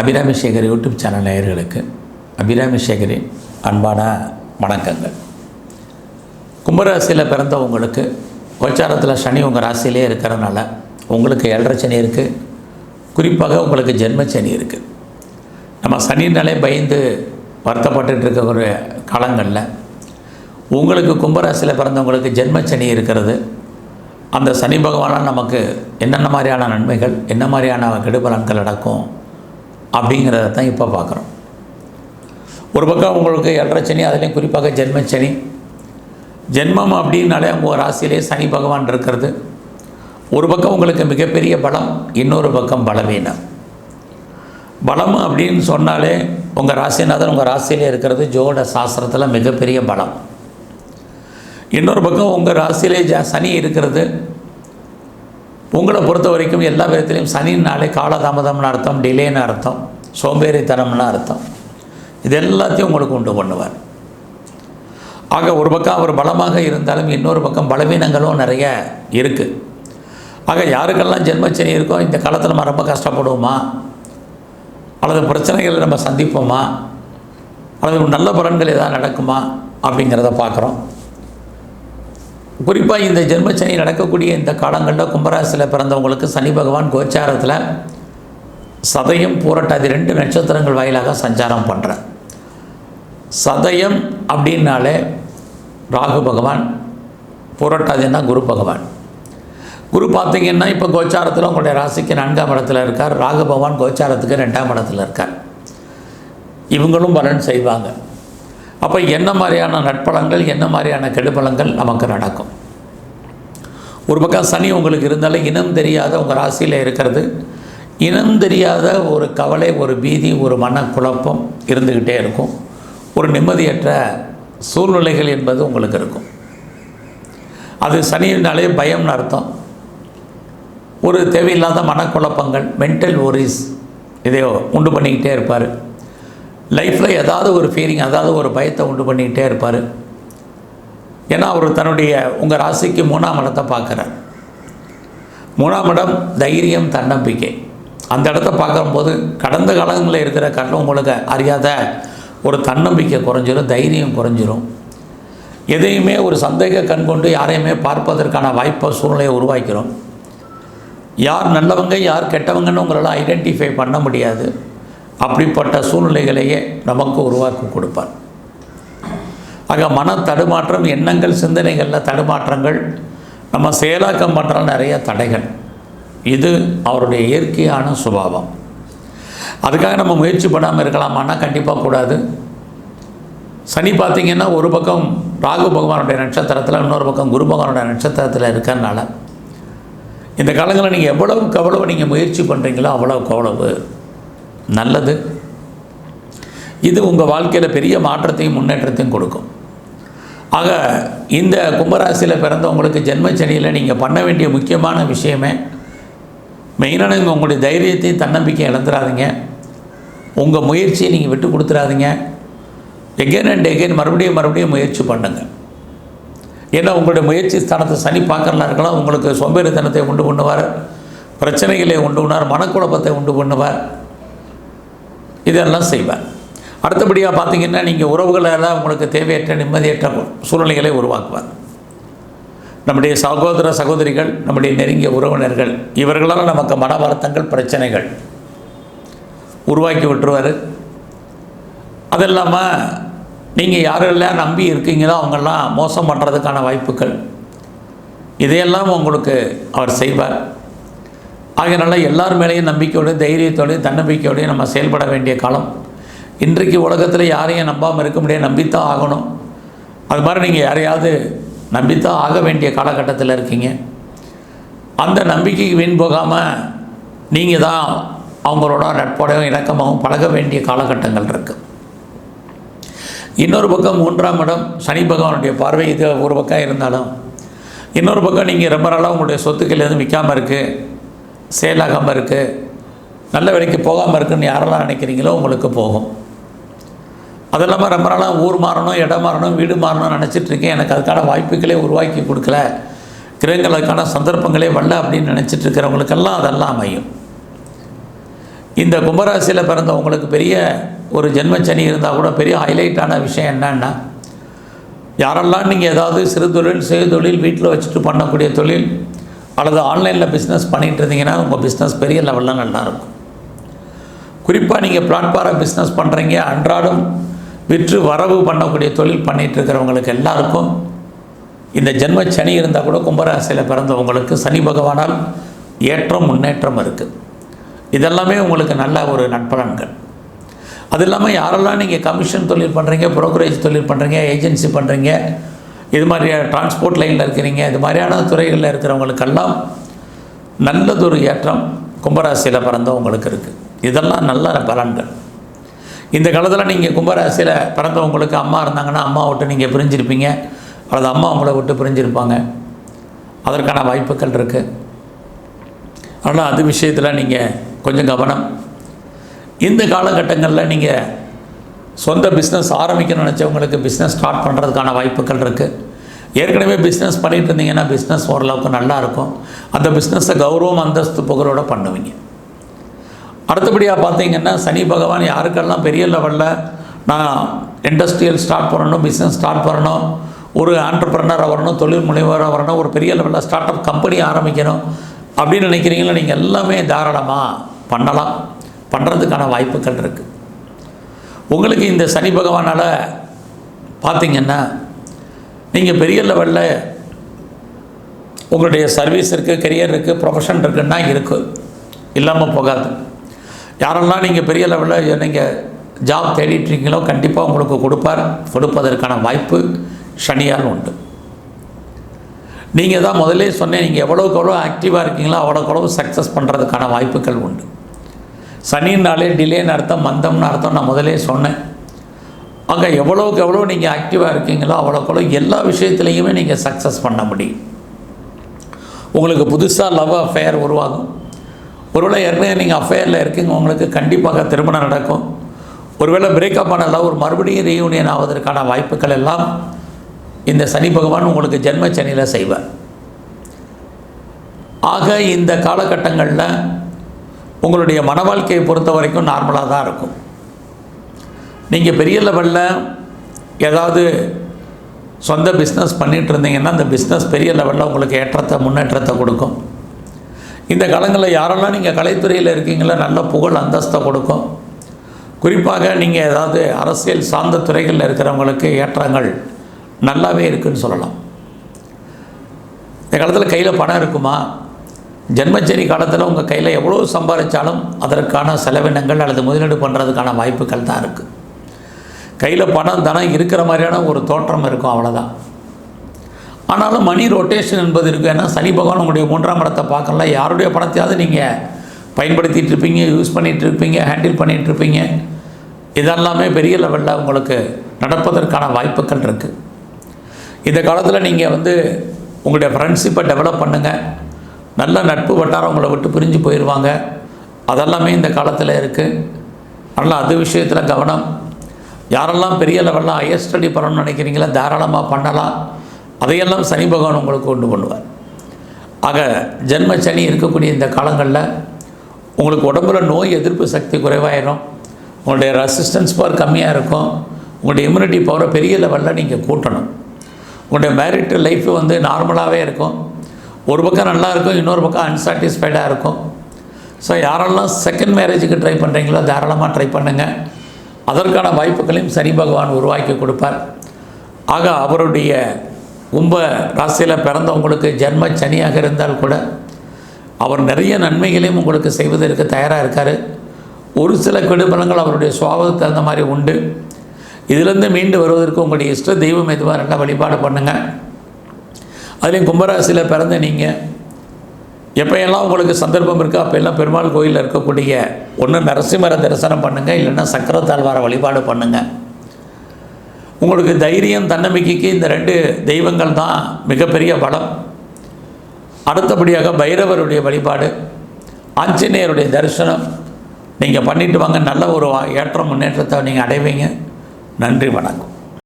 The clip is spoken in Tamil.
அபிராமி சேகர் யூடியூப் சேனல் நேயர்களுக்கு அபிராமி சேகரின் அன்பான வணக்கங்கள். கும்பராசியில் பிறந்தவங்களுக்கு கோச்சாரத்தில் சனி உங்கள் ராசியிலே இருக்கிறனால உங்களுக்கு ஏழரை சனி இருக்குது குறிப்பாக உங்களுக்கு ஜென்ம சனி இருக்குது நம்ம சனினாலே பயந்து வருத்தப்பட்டுட்டு இருக்க ஒரு காலங்களில் உங்களுக்கு கும்பராசியில் பிறந்தவங்களுக்கு ஜென்ம சனி இருக்கிறது. அந்த சனி பகவானால் நமக்கு என்னென்ன மாதிரியான நன்மைகள் என்ன மாதிரியான கெடுபலன்கள் நடக்கும் அப்படிங்கிறத தான் இப்போ பார்க்குறோம் ஒரு பக்கம் உங்களுக்கு ஏழரை சனி அதுலேயும் குறிப்பாக ஜென்மச்சனி ஜென்மம் அப்படின்னாலே உங்கள் ராசியிலே சனி பகவான் இருக்கிறது. ஒரு பக்கம் உங்களுக்கு மிகப்பெரிய பலம் இன்னொரு பக்கம் பலவீனம். பலம் அப்படின்னு சொன்னாலே உங்கள் ராசிநாதன் உங்கள் ராசியிலே இருக்கிறது ஜோட சாஸ்திரத்தில் மிகப்பெரிய பலம். இன்னொரு பக்கம் உங்கள் ராசியிலே ஜ சனி இருக்கிறது. உங்களை பொறுத்த வரைக்கும் எல்லா விதத்துலையும் சனினாலே காலதாமதம்னு அர்த்தம் டிலேன்னு அர்த்தம் சோம்பேறித்தனம்னு அர்த்தம். இது எல்லாத்தையும் உங்களுக்கு உண்டு பண்ணுவார். ஆக ஒரு பக்கம் அவர் பலமாக இருந்தாலும் இன்னொரு பக்கம் பலவீனங்களும் நிறைய இருக்குது ஆக யாருக்கெல்லாம் ஜென்மச்சனி இருக்கோ இந்த காலத்தில் நம்ம ரொம்ப கஷ்டப்படுவோமா? அல்லது பிரச்சனைகளை நம்ம சந்திப்போமா? அல்லது நல்ல பலன்கள் எதாவது நடக்குமா? அப்படிங்கிறத பார்க்குறோம். குறிப்பாக இந்த ஜென்மச்சனி நடக்கக்கூடிய இந்த காலங்களில் கும்பராசியில் பிறந்தவங்களுக்கு சனி பகவான் கோச்சாரத்தில் சதயம் பூரட்டாதி ரெண்டு நட்சத்திரங்கள் வாயிலாக சஞ்சாரம் பண்ணுறேன் சதயம் அப்படின்னாலே ராகு பகவான் பூரட்டாதின்னா குரு பகவான். குரு பார்த்தீங்கன்னா இப்போ கோச்சாரத்தில் உங்களுடைய ராசிக்கு நான்காம் இடத்துல இருக்கார். ராகு பகவான் கோச்சாரத்துக்கு ரெண்டாம் இடத்துல இருக்கார். இவங்களும் பலன் செய்வாங்க. அப்போ என்ன மாதிரியான நட்பலங்கள் என்ன மாதிரியான கெடுபலங்கள் நமக்கு நடக்கும்? ஒரு பக்கம் சனி உங்களுக்கு இருந்தாலும் இனம் தெரியாத உங்கள் ராசியில் இருக்கிறது. இனம் தெரியாத ஒரு கவலை ஒரு பீதி ஒரு மனக்குழப்பம் இருந்துக்கிட்டே இருக்கும். ஒரு நிம்மதியற்ற சூழ்நிலைகள் என்பது உங்களுக்கு இருக்கும். அது சனியினாலே பயம்னு அர்த்தம். ஒரு தேவையில்லாத மனக்குழப்பங்கள் மென்டல் ஒரிஸ் இதையோ உண்டு பண்ணிக்கிட்டே இருப்பார். லைஃப்பில் ஏதாவது ஒரு ஃபீலிங் அதாவது ஒரு பயத்தை உண்டு பண்ணிக்கிட்டே இருப்பார். ஏன்னா அவர் தன்னுடைய உங்கள் ராசிக்கு மூணாம் இடத்தை பார்க்குறார். மூணாம் இடம் தைரியம் தன்னம்பிக்கை. அந்த இடத்த பார்க்கும்போது கடந்த காலங்களில் இருக்கிற கடன் உங்களுக்கு அறியாத ஒரு தன்னம்பிக்கை குறைஞ்சிரும் தைரியம் குறைஞ்சிரும். எதையுமே ஒரு சந்தேக கண் கொண்டு யாரையுமே பார்ப்பதற்கான வாய்ப்பை சூழ்நிலையை உருவாக்கிறோம். யார் நல்லவங்க யார் கெட்டவங்கன்னு உங்களால் ஐடென்டிஃபை பண்ண முடியாது. அப்படிப்பட்ட சூழ்நிலைகளையே நமக்கு உருவாக்கி கொடுப்பார். ஆக மன தடுமாற்றம் எண்ணங்கள் சிந்தனைகளில் தடுமாற்றங்கள் நம்ம செயலாக்கம் பண்ணுற நிறைய தடைகள். இது அவருடைய இயற்கையான சுபாவம். அதுக்காக நம்ம முயற்சி பண்ணாமல் இருக்கலாமான்னா கண்டிப்பாக கூடாது. சனி பார்த்திங்கன்னா ஒரு பக்கம் ராகு பகவானுடைய நட்சத்திரத்தில் இன்னொரு பக்கம் குரு பகவானுடைய நட்சத்திரத்தில் இருக்கிறனால இந்த காலங்களில் நீங்கள் எவ்வளவுக்கு எவ்வளவு நீங்கள் முயற்சி பண்ணுறீங்களோ அவ்வளோ அவ்வளவு நல்லது. இது உங்கள் வாழ்க்கையில் பெரிய மாற்றத்தையும் முன்னேற்றத்தையும் கொடுக்கும். ஆக இந்த கும்பராசியில் பிறந்தவங்களுக்கு ஜென்மச்சனியில் நீங்கள் பண்ண வேண்டிய முக்கியமான விஷயமே மெயினான உங்களுடைய தைரியத்தையும் தன்னம்பிக்கை இழந்துடாதீங்க உங்கள் முயற்சியை நீங்கள் விட்டு கொடுத்துடாதீங்க எகெயின் அண்ட் எகெயின் மறுபடியும் மறுபடியும் முயற்சி பண்ணுங்கள் ஏன்னா உங்களுடைய முயற்சி ஸ்தானத்தை சனி பார்க்கறலாம் இருக்கலாம். உங்களுக்கு சோம்பேறித்தனத்தை உண்டு பண்ணுவார். பிரச்சனைகளை உண்டு பண்ணுவார். மனக்குழப்பத்தை உண்டு பண்ணுவார். இதெல்லாம் செய்வார். அடுத்தபடியாக பார்த்தீங்கன்னா நீங்கள் உறவுகளெல்லாம் உங்களுக்கு தேவையற்ற நிம்மதியற்ற சூழ்நிலைகளை உருவாக்குவார். நம்முடைய சகோதர சகோதரிகள் நம்முடைய நெருங்கிய உறவினர்கள் இவர்களால் நமக்கு மன வருத்தங்கள் பிரச்சனைகள் உருவாக்கி விட்டுருவார். அது இல்லாமல் நீங்கள் யாரெல்லாம் நம்பி இருக்கீங்களோ அவங்கெல்லாம் மோசம் பண்ணுறதுக்கான வாய்ப்புகள் இதையெல்லாம் உங்களுக்கு அவர் செய்வார். ஆகையினால எல்லார் மேலேயும் நம்பிக்கையோடையும் தைரியத்தோடையும் தன்னம்பிக்கையோடையும் நம்ம செயல்பட வேண்டிய காலம். இன்றைக்கு உலகத்தில் யாரையும் நம்பாமல் இருக்க முடியாது நம்பித்தான் ஆகணும். அது மாதிரி நீங்கள் யாரையாவது நம்பித்தான் ஆக வேண்டிய காலகட்டத்தில் இருக்கீங்க. அந்த நம்பிக்கைக்கு வீண் போகாமல் நீங்கள் தான் அவங்களோட நட்போடையும் இணக்கமாகவும் பழக வேண்டிய காலகட்டங்கள் இருக்குது இன்னொரு பக்கம் மூன்றாம் இடம் சனி பகவானுடைய பார்வை இது ஒரு பக்கம் இருந்தாலும். இன்னொரு பக்கம் நீங்கள் ரொம்ப நாளாக உங்களுடைய சொத்துக்கள் எதுவும் விற்காமல் இருக்குது சேலாகாமல் இருக்குது நல்ல விலைக்கு போகாமல் இருக்குன்னு யாரெல்லாம் நினைக்கிறீங்களோ உங்களுக்கு போகும். அது இல்லாமல் ரொம்ப நாளாக ஊர் மாறணும் இடம் மாறணும் வீடு மாறணும்னு நினச்சிட்ருக்கேன் எனக்கு அதுக்கான வாய்ப்புகளே உருவாக்கி கொடுக்கல. கிரகங்கள் அதுக்கான சந்தர்ப்பங்களே வரல அப்படின்னு நினச்சிட்டு இருக்கிறவங்களுக்கெல்லாம் அதெல்லாம் அமையும். இந்த கும்பராசியில் பிறந்தவங்களுக்கு பெரிய ஒரு ஜென்மச்சனி இருந்தால் கூட பெரிய ஹைலைட்டான விஷயம் என்னன்னா யாரெல்லாம் நீங்கள் ஏதாவது சிறு தொழில் சுய தொழில் வீட்டில் வச்சுட்டு பண்ணக்கூடிய தொழில் அல்லது ஆன்லைனில் பிஸ்னஸ் பண்ணிகிட்டு இருந்தீங்கன்னா உங்கள் பிஸ்னஸ் பெரிய லெவலில் நல்லாயிருக்கும். குறிப்பாக நீங்கள் பிளாட்ஃபாரம் பிஸ்னஸ் பண்ணுறீங்க அன்றாடம் விற்று வரவு பண்ணக்கூடிய தொழில் பண்ணிகிட்டு இருக்கிறவங்களுக்கு எல்லாருக்கும் இந்த ஜென்ம சனி இருந்தால் கூட கும்பராசியில் பிறந்தவங்களுக்கு சனி பகவானால் ஏற்றம் முன்னேற்றம் இருக்குது இதெல்லாமே உங்களுக்கு நல்ல ஒரு நட்பலன்கள் அது இல்லாமல் யாரெல்லாம் நீங்கள் கமிஷன் தொழில் பண்ணுறீங்க ப்ரோக்கரேஜ் தொழில் பண்ணுறீங்க ஏஜென்சி பண்ணுறீங்க இது மாதிரியான டிரான்ஸ்போர்ட் லைனில் இருக்கிறீங்க இது மாதிரியான துறைகளில் இருக்கிறவங்களுக்கெல்லாம் நல்லதொரு ஏற்றம் கும்பராசியில் பிறந்தவங்களுக்கு இருக்குது இதெல்லாம் நல்ல பலன்கள். இந்த காலத்தில் நீங்கள் கும்பராசியில் பிறந்தவங்களுக்கு அம்மா இருந்தாங்கன்னா அம்மா விட்டு நீங்கள் பிரிஞ்சிருப்பீங்க. அல்லது அம்மா உங்களை விட்டு பிரிஞ்சிருப்பாங்க. அதற்கான வாய்ப்புகள் இருக்குது ஆனால் அது விஷயத்தில் நீங்கள் கொஞ்சம் கவனம். இந்த காலகட்டங்களில் நீங்கள் சொந்த பிஸ்னஸ் ஆரம்பிக்கணும்னு நினச்சவங்களுக்கு பிஸ்னஸ் ஸ்டார்ட் பண்ணுறதுக்கான வாய்ப்புகள் இருக்குது ஏற்கனவே பிஸ்னஸ் பண்ணிகிட்டு இருந்தீங்கன்னா பிஸ்னஸ் ஓரளவுக்கு நல்லாயிருக்கும் அந்த பிஸ்னஸை கௌரவம் அந்தஸ்து புகழோடு பண்ணுவீங்க. அடுத்தபடியாக பார்த்தீங்கன்னா சனி பகவான் யாருக்கெல்லாம் பெரிய லெவலில் நான் இண்டஸ்ட்ரியல் ஸ்டார்ட் பண்ணணும் பிஸ்னஸ் ஸ்டார்ட் பண்ணணும் ஒரு ஆண்டர்பிரனராக வரணும் தொழில் முனைவராக வரணும் ஒரு பெரிய லெவலில் ஸ்டார்ட் அப் கம்பெனி ஆரம்பிக்கணும் அப்படின்னு நினைக்கிறீங்களா? நீங்கள் எல்லாமே தாராளமாக பண்ணலாம். பண்ணுறதுக்கான வாய்ப்புகள் இருக்குது உங்களுக்கு இந்த சனி பகவானால் பார்த்தீங்கன்னா நீங்கள் பெரிய லெவலில் உங்களுடைய சர்வீஸ் இருக்குது கெரியர் இருக்குது ப்ரொஃபஷன் இருக்குன்னா இருக்குது இல்லாமல் போகாது. யாரெல்லாம் நீங்கள் பெரிய லெவலில் நீங்கள் ஜாப் தேடிட்டுருக்கீங்களோ கண்டிப்பாக உங்களுக்கு கொடுப்பார். கொடுப்பதற்கான வாய்ப்பு சனியால் உண்டு. நீங்கள் தான் முதலே சொன்னேன் நீங்கள் எவ்வளோக்கு எவ்வளோ ஆக்டிவாக இருக்கீங்களோ அவ்வளோக்கு எவ்வளோ சக்ஸஸ் பண்ணுறதுக்கான வாய்ப்புகள் உண்டு. சனின்னாலே டிலேன்னு அர்த்தம் மந்தம்னு அர்த்தம் நான் முதலே சொன்னேன். அங்கே எவ்வளோக்கு எவ்வளோ நீங்கள் ஆக்டிவாக இருக்கீங்களோ அவ்வளோக்கு எல்லா விஷயத்துலையுமே நீங்கள் சக்ஸஸ் பண்ண முடியும். உங்களுக்கு புதுசாக லவ் அஃபேர் உருவாகும். ஒருவேளை ஏற்கனவே நீங்கள் அஃபேரில் இருக்கீங்க உங்களுக்கு கண்டிப்பாக திருமணம் நடக்கும். ஒருவேளை பிரேக்கப் ஆன லவ் ஒரு மறுபடியும் ரீயூனியன் ஆவதற்கான வாய்ப்புகள் எல்லாம் இந்த சனி பகவான் உங்களுக்கு ஜென்ம சனியில் செய்வார். ஆக இந்த காலகட்டங்களில் உங்களுடைய மன வாழ்க்கையை பொறுத்த வரைக்கும் நார்மலாக தான் இருக்கும். நீங்கள் பெரிய லெவலில் ஏதாவது சொந்த பிஸ்னஸ் பண்ணிகிட்டு இருந்தீங்கன்னா அந்த பிஸ்னஸ் பெரிய லெவலில் உங்களுக்கு ஏற்றத்தை முன்னேற்றத்தை கொடுக்கும். இந்த காலங்களில் யாரெல்லாம் நீங்கள் கலைத்துறையில் இருக்கீங்களோ நல்ல புகழ் அந்தஸ்தை கொடுக்கும். குறிப்பாக நீங்கள் ஏதாவது அரசியல் சார்ந்த துறைகளில் இருக்கிறவங்களுக்கு ஏற்றங்கள் நல்லாவே இருக்குன்னு சொல்லலாம். இந்த காலத்தில் கையில் பணம் இருக்குமா? ஜென்மச்சரி காலத்தில் உங்கள் கையில் எவ்வளோ சம்பாதிச்சாலும் அதற்கான செலவினங்கள் அல்லது முதலீடு பண்ணுறதுக்கான வாய்ப்புகள் தான் இருக்குது கையில் பணம் தனம் இருக்கிற மாதிரியான ஒரு தோற்றம் இருக்கும் அவ்வளோதான் ஆனாலும் மணி ரொட்டேஷன் என்பது இருக்குது ஏன்னா சனி பகவான் உங்களுடைய மூன்றாம் இடத்தை பார்க்கலாம் யாருடைய பணத்தையாவது நீங்கள் பயன்படுத்திகிட்டு இருப்பீங்க யூஸ் பண்ணிகிட்டு இருப்பீங்க ஹேண்டில் பண்ணிகிட்டு இருப்பீங்க. இதெல்லாமே பெரிய லெவலில் உங்களுக்கு நடப்பதற்கான வாய்ப்புகள் இருக்குது இந்த காலத்தில் நீங்கள் வந்து உங்களுடைய ஃப்ரெண்ட்ஷிப்பை டெவலப் பண்ணுங்கள் நல்ல நட்பு வட்டாரம் உங்களை விட்டு பிரிஞ்சு போயிடுவாங்க அதெல்லாமே இந்த காலத்தில் இருக்குது அதனால் அது விஷயத்தில் கவனம். யாரெல்லாம் பெரிய லெவலில் ஹையர் ஸ்டடி பண்ணணும்னு நினைக்கிறீங்களோ தாராளமாக பண்ணலாம். அதையெல்லாம் சனி பகவான் உங்களுக்கு கொண்டு பண்ணுவார். ஆக ஜென்ம சனி இருக்கக்கூடிய இந்த காலங்களில் உங்களுக்கு உடம்புல நோய் எதிர்ப்பு சக்தி குறைவாயிரும். உங்களுடைய ரெசிஸ்டன்ஸ் பவர் கம்மியாக இருக்கும். உங்களுடைய இம்யூனிட்டி பவரை பெரிய லெவலில் நீங்கள் கூட்டணும். உங்களுடைய மேரிட் லைஃப் வந்து நார்மலாகவே இருக்கும். ஒரு பக்கம் நல்லா இருக்கும் இன்னொரு பக்கம் அன்சாட்டிஸ்ஃபைடாக இருக்கும். ஸோ யாரெல்லாம் செகண்ட் மேரேஜுக்கு ட்ரை பண்ணுறீங்களோ தாராளமாக ட்ரை பண்ணுங்கள் அதற்கான வாய்ப்புகளையும் சனி பகவான் உருவாக்கி கொடுப்பார். ஆக அவருடைய கும்ப ராசியில் பிறந்தவங்களுக்கு ஜென்ம சனியாக இருந்தால் கூட அவர் நிறைய நன்மைகளையும் உங்களுக்கு செய்வதற்கு தயாராக இருக்கார். ஒரு சில கெடுபலங்கள் அவருடைய சுவாபத்துக்கு தகுந்த மாதிரி உண்டு. இதிலிருந்து மீண்டு வருவதற்கு உங்களுடைய இஷ்ட தெய்வம் எதுவாக நல்லா வழிபாடு பண்ணுங்கள் அதுலேயும் கும்பராசியில் பிறந்த நீங்கள் எப்போயெல்லாம் உங்களுக்கு சந்தர்ப்பம் இருக்கோ அப்போல்லாம் பெருமாள் கோயிலில் இருக்கக்கூடிய ஒன்று நரசிம்மரை தரிசனம் பண்ணுங்கள் இல்லைன்னா சக்கரத்தாழ்வார வழிபாடு பண்ணுங்கள் உங்களுக்கு தைரியம் தன்னம்பிக்கைக்கு இந்த ரெண்டு தெய்வங்கள் தான் மிகப்பெரிய பலம். அடுத்தபடியாக பைரவருடைய வழிபாடு ஆஞ்சநேயருடைய தரிசனம். நீங்கள் பண்ணிட்டு வாங்க நல்ல ஒரு ஏற்ற முன்னேற்றத்தை நீங்கள் அடைவீங்க. நன்றி வணக்கம்.